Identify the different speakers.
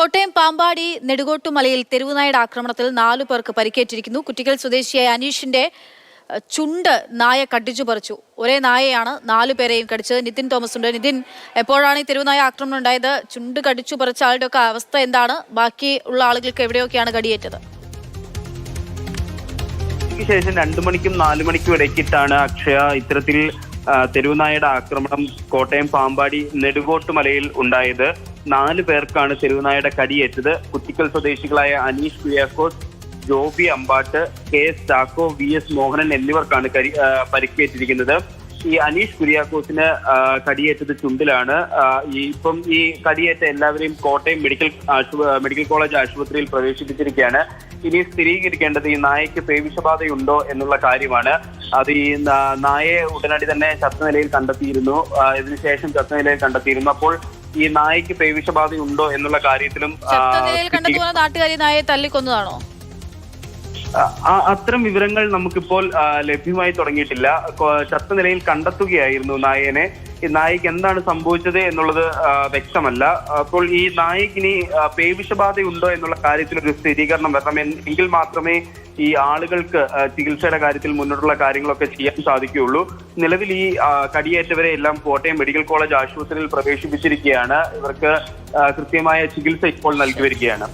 Speaker 1: കോട്ടയം പാമ്പാടി നെടുകോട്ടുമലയിൽ തെരുവുനായുടെ ആക്രമണത്തിൽ നാലു പേർക്ക് പരിക്കേറ്റിരിക്കുന്നു. കുട്ടികൾ സ്വദേശിയായ അനീഷിന്റെ ചുണ്ട് നായ കടിച്ചു പറിച്ചു. ഒരേ നായയാണ് നാലു പേരെയും കടിച്ചത്. നിതിൻ തോമസ് ഉണ്ട് നിതിൻ എപ്പോഴാണ് ഈ തെരുവുനായ ആക്രമണം ഉണ്ടായത്? ചുണ്ട് കടിച്ചു പറിച്ച ആളുടെ ഒക്കെ അവസ്ഥ എന്താണ്? ബാക്കി ഉള്ള ആളുകൾക്ക് എവിടെയൊക്കെയാണ് കടിയേറ്റത്?
Speaker 2: ശേഷം രണ്ടു മണിക്കും നാലു മണിക്കും ഇടയ്ക്കിട്ടാണ് അക്ഷയ ഇത്തരത്തിൽ തെരുവുനായയുടെ ആക്രമണം കോട്ടയം പാമ്പാടി നെടുകോട്ടുമലയിൽ ഉണ്ടായത്. നാല് പേർക്കാണ് തെരുവുനായയുടെ കടിയേറ്റത്. കുത്തിക്കൽ സ്വദേശികളായ Aneesh Kuriakose Joby Ambattu K S Chacko V S Mohanan എന്നിവർക്കാണ് കരി പരിക്കേറ്റിരിക്കുന്നത്. ഈ അനീഷ് കുര്യാക്കോസിന് കടിയേറ്റത് ചുണ്ടിലാണ്. ഇപ്പം ഈ കടിയേറ്റ എല്ലാവരെയും കോട്ടയം മെഡിക്കൽ മെഡിക്കൽ കോളേജ് ആശുപത്രിയിൽ പ്രവേശിപ്പിച്ചിരിക്കുകയാണ്. ഇനി സ്ഥിരീകരിക്കേണ്ടത് ഈ നായയ്ക്ക് പേവിഷബാധയുണ്ടോ എന്നുള്ള കാര്യമാണ്. അത് ഈ നായയെ ഉടനടി തന്നെ ചത്തനിലയിൽ കണ്ടെത്തിയിരുന്നു. ഇതിനുശേഷം ചത്തനിലയിൽ കണ്ടെത്തിയിരുന്നു. അപ്പോൾ ഈ നായക്ക് പേവിഷബാധയുണ്ടോ എന്നുള്ള കാര്യത്തിലും
Speaker 1: നാട്ടുകാരി നായയെ തല്ലിക്കൊന്നതാണോ?
Speaker 2: അത്തരം വിവരങ്ങൾ നമുക്കിപ്പോൾ ലഭ്യമായി തുടങ്ങിയിട്ടില്ല. ചത്ത നിലയിൽ കണ്ടെത്തുകയായിരുന്നു ഈ നായക്ക് എന്താണ് സംഭവിച്ചത് എന്നുള്ളത് വ്യക്തമല്ല. അപ്പോൾ ഈ നായക്കിനി പേവിഷബാധയുണ്ടോ എന്നുള്ള കാര്യത്തിൽ ഒരു സ്ഥിരീകരണം വരണം എങ്കിൽ മാത്രമേ ഈ ആളുകൾക്ക് ചികിത്സയുടെ കാര്യത്തിൽ മുന്നോട്ടുള്ള കാര്യങ്ങളൊക്കെ ചെയ്യാൻ സാധിക്കുകയുള്ളൂ. നിലവിൽ ഈ കടിയേറ്റവരെ എല്ലാം കോട്ടയം മെഡിക്കൽ കോളേജ് ആശുപത്രിയിൽ പ്രവേശിപ്പിച്ചിരിക്കുകയാണ്. ഇവർക്ക് കൃത്യമായ ചികിത്സ ഇപ്പോൾ നൽകി വരികയാണ്.